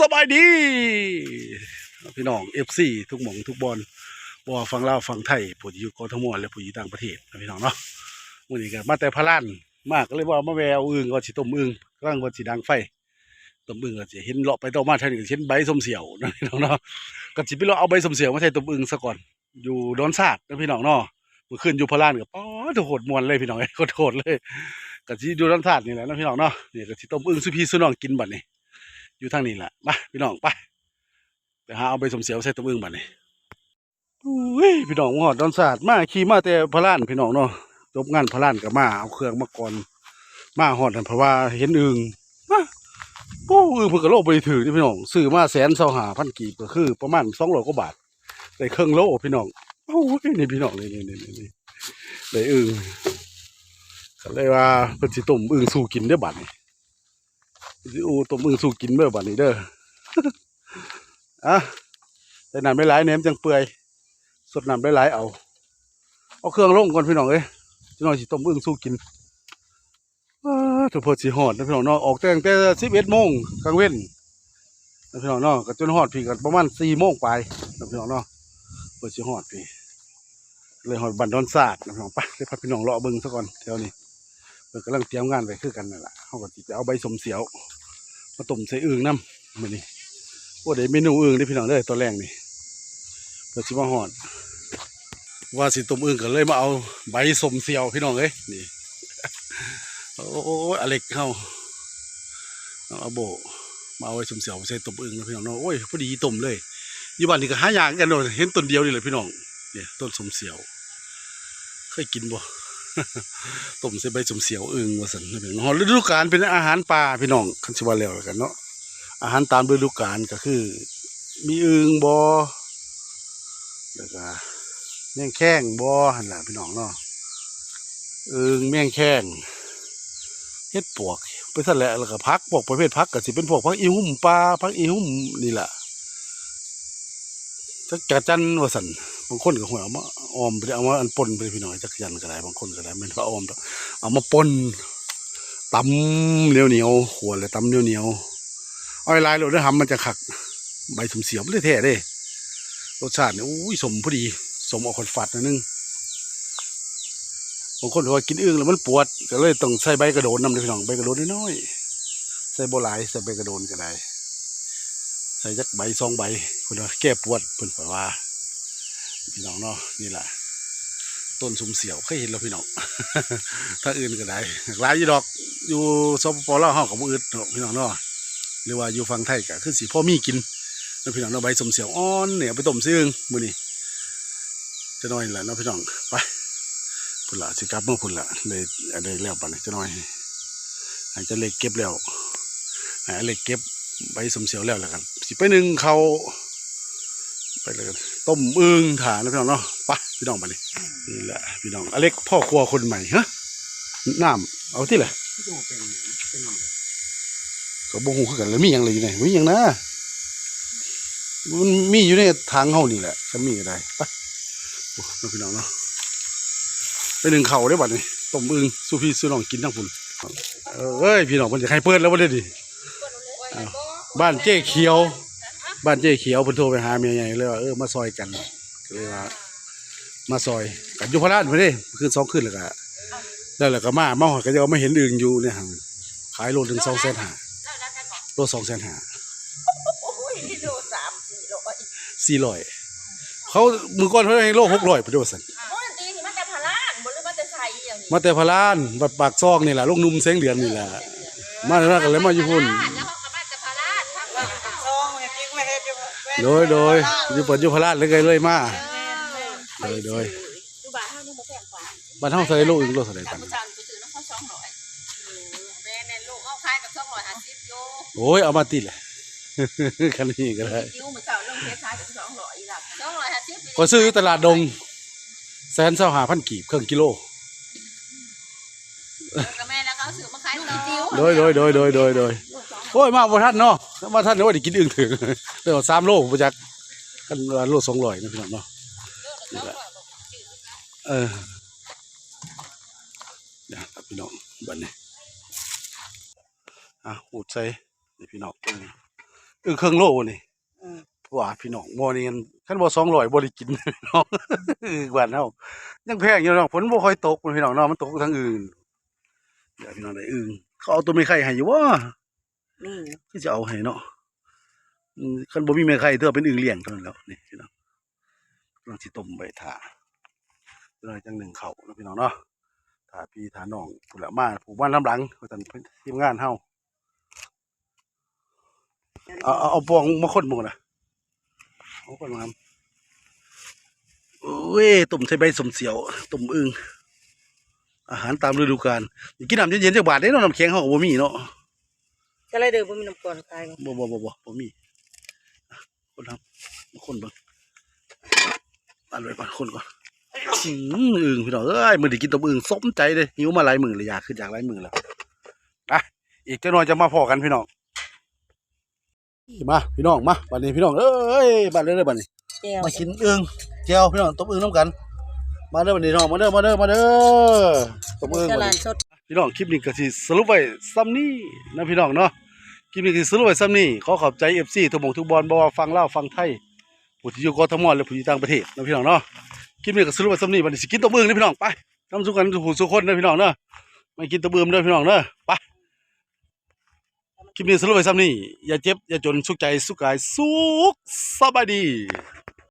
สบายดี พี่น้องเอฟซีทุกหมองทุกบอลว่าฟังเล่าฟังไทยผู้อยู่กทมและผู้ที่ต่างประเทศพี่น้องเนาะมื้อนี้ก็มาแต่พะลานมากก็เลยว่ามาแววอึ่งก็สิต้มอึ่งกำลังว่าสิดังไฟต้มอึ่งก็สิเห็นเลาะไปต่อมาท่านก็เห็นใบสมเสียวนะพี่น้องเนาะก็สิไปเลาะเอาใบสมเสียวมาใส่ต้มอึ่งซะก่อนอยู่ดอนซาดนะพี่น้องเนาะมื้อคืนอยู่พะลานก็ป๊อดโหดมวนเลยพี่น้องเอ้ยโคตรๆเลยก็สิอยู่ดอนซาดนี่แหละนะพี่น้องเนาะนี่ก็สิต้มอึ่งสุพีสุน้องกินบัดนี้ อยู่ทางนี้แหละมาพี่น้องไปไปหาเอาไปสมเสียวใส่ตัวเองบัดนี้อุ้ยพี่น้องหอดดอนศาสตร์มาขี่มาแต่พระลานพี่น้องเนาะจบงานพระลานกับมาเอาเครื่องมาก่อน มาหอดนั่นเพราะว่าเห็นอึงมาโอ้อึงเพิ่งกระโลกไปถือนี่พี่น้องซื้อมาแสนเสาหาพันกีบก็คือ ประมาณสองร้อยกว่าบาทได้เครื่องโลพี่น้องโอ้ยนี่พี่น้องนี่นี่นี่นี่ได้อึงก็เลยว่าเพิ่นสิต้มอึงสู่กินได้บัดนี้ สิอูตัวมึงสู้กินเมื่อบัดนี้เด้ออะแต่น้ำไม่หลายเน้มจังเปื่อย สดน้ำได้หลายเอา เอาเครื่องลงก่อนพี่น้องเอ้ยพี่น้องสิต้มอึ่งสู้กินอ้าพอสิหอดนะพี่น้องเนาะออกแต่งแต่สิบเอ็ดโมงกลางเว้นนะพี่น้องเนาะก็จนหอดพี่กันประมาณสี่โมงไปนะพี่น้องเนาะเปิดสิหอดพี่เลยหอดบันดอนศาสตร์นะพี่น้องไปเลยพาพี่น้องเลาะบิ่งซะก่อนแถวนี้เพิ่นกำลังเตรียมงานไว้คือกันนั่นแหละเขาก็สิไปเอาใบสมเสียว มาต้มใส่อึ่งน้ำมื้อนี้โอ้ได้เมนูอึ่งเด้พี่น้องเด้อตัวแรงนี่เพิ่นสิมาฮอด ว่าสิต้มอึ่งก็เลยมาเอาใบสมเสียวพี่น้องเอ้ยนี่โอ้ยอเล็กเฮาเอาอาโบมาเอาไว้สมเสียวใส่ต้มอึ่งนะพี่น้องเนาะโอ้ยพอดีต้มเลยอยู่บ้านนี่ก็หายากกันโดดเห็นต้นเดียวนี่แหละพี่น้องเนี่ยต้นสมเสียว เคยกินบ่ ต้มใส่ใบสมเสียวอึงว่าสันนะพี่น้องฤดูกาลเป็นอาหารป่าพี่น้องคันสิว่าแล้วกันเนาะอาหารตามฤดูกาลก็คือ มีอึงบ่แล้วก็แมงแข้งบ่หั่นละพี่น้องเนาะอึงแมงแข้งเฮ็ดปวกไปซั่นแหละแล้วก็พักพวกประเภทพักก็สิเป็นพวกพักอีหุ่มปลาพักอีหุ่มนี่แหละ จักกะจันว่าซั่นบางคนก็หัวเอามาออมไปเอามาอันปนไปพี่น้อยจักยันก็ได้บางคนก็ได้เป็นพระออมเอามาปนตำเหนียวเหนียวหัวเลยตำเหนียวเหนียวๆเอาลายโหลดด้วยหำมันจะขัก ใบสมเสียบเลยแท้เด้รสชาติเนี่ยอุ้ยสมพอดี สมออกคนฝาดหนิดนึงบางคนบอกว่ากินอึ่งแล้วมันปวด ก็เลยต้องใส่ใบกระโดนนำเลยพี่น้องใบกระโดนน้อยๆใส่โบหลายใส่ใบกระโดนก็ได้ ใส่จักใบสองใบคนว่าแก้ปวดเพิ่นบอกว่าพี่น้องเนาะนี่แหละต้นสมเสียวเคยเห็นแล้วพี่น้อง ถ้าอื่นก็ได้หลายอยู่ดอกอยู่สปปลาวเฮากับบ่อื่นเนาะพี่น้องเนาะหรือว่าอยู่ฝั่งไทยก็คือสิพ่อมีกินแล้วพี่น้องเนาะใบสมเสียวอ่อนเนี่ยไปต้มซึ่งมื้อนี้จะน้อยแหละเนาะพี่น้องไปพุ่นละสิกลับเมื่อพุ่นละเลยได้แล้วปานนี้จะน้อยให้เจะเล็กเก็บแล้วให้อเล็กเก็บ ใบสมเสียวแล้วแล้วกันสิไปหนึ่งเขาไปเลยกันต้มอึ่งถานะพี่น้องเนาะไปพี่น้องมาดินี่แหละพี่น้องอเล็กพ่อครัวคนใหม่ฮะน้ำเอาที่ไหนก็บ่ฮู้คือกันแล้วมีหยังเลยอยู่ไหนมีหยังนะมันมีอยู่ในทางเฮานี่แหละก็มีอะไรไปโอ้น้องพี่น้องเนาะไปหนึ่งเข่าได้อบัดนี้ต้มอึ่งสู้พี่สู้น้องกินทั้งพุ่นเอ้ยพี่น้องมันจะใครเปิดแล้วบ่ได้ดิอ้าว บ้านเจ๊เขียว บ้านเจ๊เขียวเพิ่นโทรไปหาเมียใหญ่เลยว่าเออมาซอยกันก็เลยว่า มาซอยกันอยู่พระราชเพิ่นเด้คืนสองคืนแล้วก็แล้วแล้วก็มามาหอดก็จะเอามาเห็นอื่นอยู่เนี่ยหั่นขายโลถึงสองแสนห้าโลสองแสนห้าโอ้ยโลสามสี่โลโอ้ยสี่ร้อยเขามือก่อนเขาให้โลหกร้อยพระเจ้าสันโอ้ยตีนี่มันจะพลานบ่หรือมันจะใส่อย่างนี้มาแต่พระรานวัดปากซอกนี่แหละลูกหนุ่มแสงเดือนนี่แหละมาแล้วก็เลยมาอยู่พุ่น โดยโดยอยู่เปิดอยู่พระรานเลยไงเลยมาโดยโดยดูบ้านเฮานี่บ่แพงกว่าบ้านเฮาใส่โลอีกโลเท่าไหร่แต่กันผู้ชายไปซื้อน้ำเขา200แม่แน่ลูกเอาขายกับ250โยโอ้ยเอามาติดเลยคันนี้ก็ได้คิวมื้อเช้าลงเทขายกับ200อีหลัก250ก็ซื้ออยู่ตลาดดงแสนเศร้าหาพันกีบเครื่องกิโลก็แม่แล้วเขาซื้อมาขายต่อโดยโดยโดยโดยโดย โอ้ยมาบ่ทันเนาะมาทันเดี๋ยวว่าได้กินอึ่งถึงเดี๋ยวสามโลประจักกันโลสองร้อยนะพี่น้องเนาะเออเดี๋ยวพี่น้องบันนี้อะหูดใส่นี่พี่น้องอออึงเครื่องโลนี่ว่าพี่น้องบ่นี่กันคันบ่200บ่ได้กินพี่น้องอึงบ้านเฮายังแพงอยู่เนาะฝนบ่ค่อยตกพี่น้องเนาะมันตกทางอื่นเดี๋ยวพี่น้องได้อึงเขาเอาตัวไม่ไข่ให้อยู่บ่นี่ คือจะเอาให้เนาะคันบ่มีแม่ไข่เทื่อเป็นอึ่งเลี้ยงเท่านั้นแล้วนี่พี่น้องกำลังสิต้มใบถ่าเพื่อจังหนึ่งเขาเนาะพี่น้องเนาะถ่าพี่ถ่าน้องผู้ละมาผู้บ้านลำหลังว่าซั่นทีมงานเฮาเอาเอาเอาปองมาคนหมูนะเอาคนมาโอ้ยต้มใส่ใบสมเสียวต้มอึ่งอาหารตามฤดูกาลกินน้ำเย็นๆจักบาทเด้เนาะน้ำแข็งเฮาก็บ่มีเนาะ ก็เลยเดินบ่มีน้ำก่อนตายบ่บ่บ่บ่บ่บ่มีคนทำมาคนบิ่งอันไว้ก่อนคนก่อนสิงอึ่งพี่น้องเอ้ยมือนี้กินต้มอึ่งสมใจเลยหิวมาหลายมือเลยอยากขึ้นอยากหลายมือแล้วอะอีกจักหน่อยจะมาพอกันพี่น้องมาพี่น้องมาบัดนี้พี่น้องเอ้ยบัดเด้อเด้อบัดนี้แก้วมากินอึ่งแจ่วพี่น้องต้มอึ่งนํกัน มาเด้อบัดนี้น้องมาเด้อมาเด้อมาเด้อต้มอึ่งพี่น้องคลิปนี้ก็สิสรุปไว้ซ้ำนี้นะพี่น้องเนาะ คลิปนี้สิสรุปไว้ซ้ำนี่ขอขอบใจเอฟซีทุกหมงทุกบอลบ่ว่าฟังเล่าฟังไทยผู้ที่อยู่กทมและผู้ที่ต่างประเทศนะพี่น้องเนาะคลิปนี้ก็สรุปไว้ซ้ำนี้บัดนี้สิกินตะเบืองนะพี่น้องไปนำสู่กันสู่ผู้สู่คนนะพี่น้องเนาะไม่กินตะเบืองนะพี่น้องเนาะไปคลิปนี้สรุปไว้ซ้ำนี่อย่าเจ็บอย่าจนสุขใจสุขกายสุขสบายดี